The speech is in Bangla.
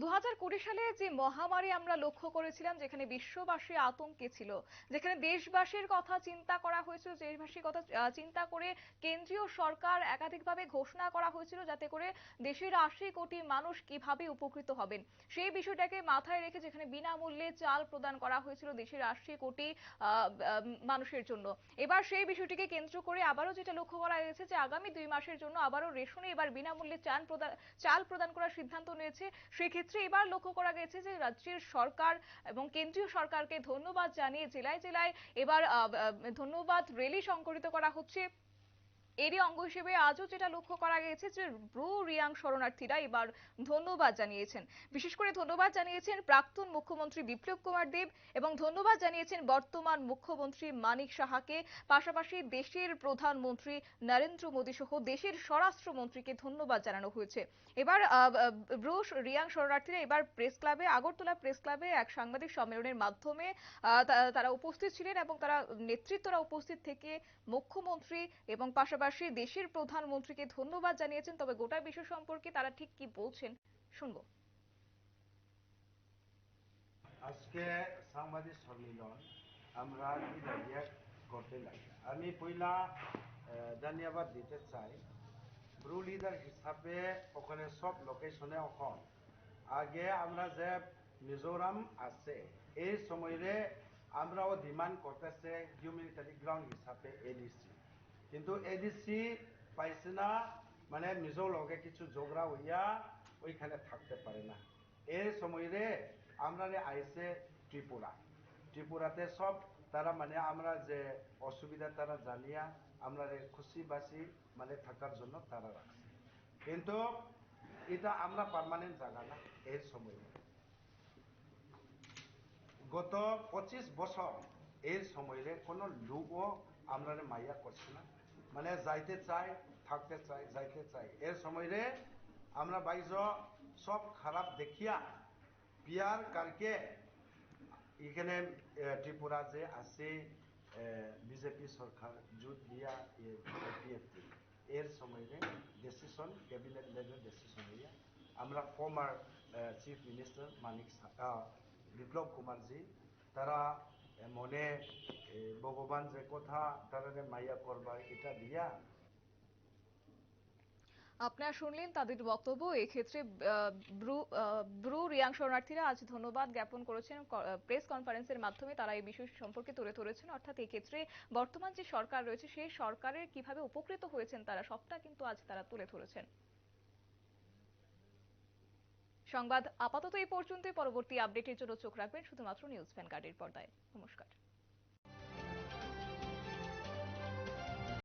দু হাজার কুড়ি সালে যে মহামারী আমরা লক্ষ্য করেছিলাম, যেখানে বিশ্ববাসী আতঙ্কে ছিল, যেখানে দেশবাসীর কথা চিন্তা করা হয়েছিল, দেশবাসীর কথা চিন্তা করে কেন্দ্রীয় সরকার একাধিকভাবে ঘোষণা করা হয়েছিল যাতে করে দেশের আশি কোটি মানুষ কীভাবে উপকৃত হবেন। সেই বিষয়টাকে মাথায় রেখে যেখানে বিনামূল্যে চাল প্রদান করা হয়েছিল দেশের আশি কোটি মানুষের জন্য। এবার সেই বিষয়টিকে কেন্দ্র করে আবারও যেটা লক্ষ্য করা গেছে যে আগামী দুই মাসের জন্য আবারও রেশনে এবার বিনামূল্যে চাল প্রদান চাল প্রদান করার সিদ্ধান্ত নিয়েছে। সেক্ষেত্রে এবার লক্ষ্য করা গেছে যে রাজ্যের সরকার এবং কেন্দ্রীয় সরকারকে ধন্যবাদ জানিয়ে জেলায় জেলায় এবার ধন্যবাদ র্যালি সংগঠিত করা হচ্ছে। এরই অঙ্গ হিসেবে আজও যেটা লক্ষ্য করা গেছে যে ব্রু রিয়াং শরণার্থীরা এবার ধন্যবাদ জানিয়েছেন। বিশেষ করে ধন্যবাদ জানিয়েছেন প্রাক্তন মুখ্যমন্ত্রী বিপ্লব কুমার দেব এবং ধন্যবাদ জানিয়েছেন বর্তমান মুখ্যমন্ত্রী মানিক সাহাকে। পাশাপাশি দেশের প্রধানমন্ত্রী নরেন্দ্র মোদী সহ দেশের স্বরাষ্ট্রমন্ত্রীকে ধন্যবাদ জানানো হয়েছে। এবার ব্রু রিয়াং শরণার্থীরা এবার প্রেস ক্লাবে, আগরতলা প্রেস ক্লাবে এক সাংবাদিক সম্মেলনের মাধ্যমে তারা উপস্থিত ছিলেন এবং তারা নেতৃত্বরা উপস্থিত থেকে মুখ্যমন্ত্রী এবং পাশাপাশি দেশের প্রধানমন্ত্রীকে ধন্যবাদ জানিয়েছেন, তবে গোটা বিষয় সম্পর্কে তারা ঠিক কি বলছেন শুনব। আজকে সাংবাদিক সম্মেলন আমরা করতে লাগি। আমি পয়লা ধন্যবাদ দিতে চাই। ব্রু লিডার হিসাবে ওখানে সব লোকেশনে অখন আগে আমরা যে মিজোরাম আছে, এই সময়ে আমরাও ডিমান্ড করতেছে হিউম্যানিটারি গ্রাউন্ড হিসাবে এডিসি কিন্তু এডিসি পাইছে না মানে মিজো লগে কিছু ঝগড়া হইয়া ওইখানে থাকতে পারে না। এই সময়ে আমরা আইসে ত্রিপুরা। ত্রিপুরাতে সব তারা মানে আমরা যে অসুবিধা তারা জানিয়া আমরা খুশি বাসি মানে থাকার জন্য তারা রাখছে। কিন্তু এটা আমরা পার্মানেন্ট জায়গা না এর সময়। গত পঁচিশ বছর এর সময়ে কোনো লোকও আমরা মাইয়া করছে না। মানে যাইতে চাই থাকতে চাই যাইতে চাই এর সময়ে আমরা বাইজ সব খারাপ দেখিয়া পিয়ার কারকে এখানে ত্রিপুরা যে আছে বিজেপি সরকার জুট দিয়া পিএফটি এর সময়ে ডিসিশন ক্যাবিনেট লেভেল ডিসিশন হইয়া আমরা former chief minister Manik Biplab Kumarji, তারা মনে ভগবান যে কথা তারা মাইয়া করবা এটা দিয়া। আপনারা শুনলেন তাদের বক্তব্য। এক্ষেত্রে ব্রু রিয়াং শরণার্থীরা আজ ধন্যবাদ জ্ঞাপন করেছেন। প্রেস কনফারেন্সের মাধ্যমে তারা এই বিষয় সম্পর্কে তুলে ধরেছেন। অর্থাৎ এক্ষেত্রে বর্তমান যে সরকার রয়েছে, সেই সরকারের কীভাবে উপকৃত হয়েছেন তারা, সবটা কিন্তু আজ তারা তুলে ধরেছেন। সংবাদ আপাতত এই পর্যন্তই। পরবর্তী আপডেটের জন্য চোখ রাখবেন শুধুমাত্র নিউজ ভ্যানগার্ডের পর্দায়। নমস্কার।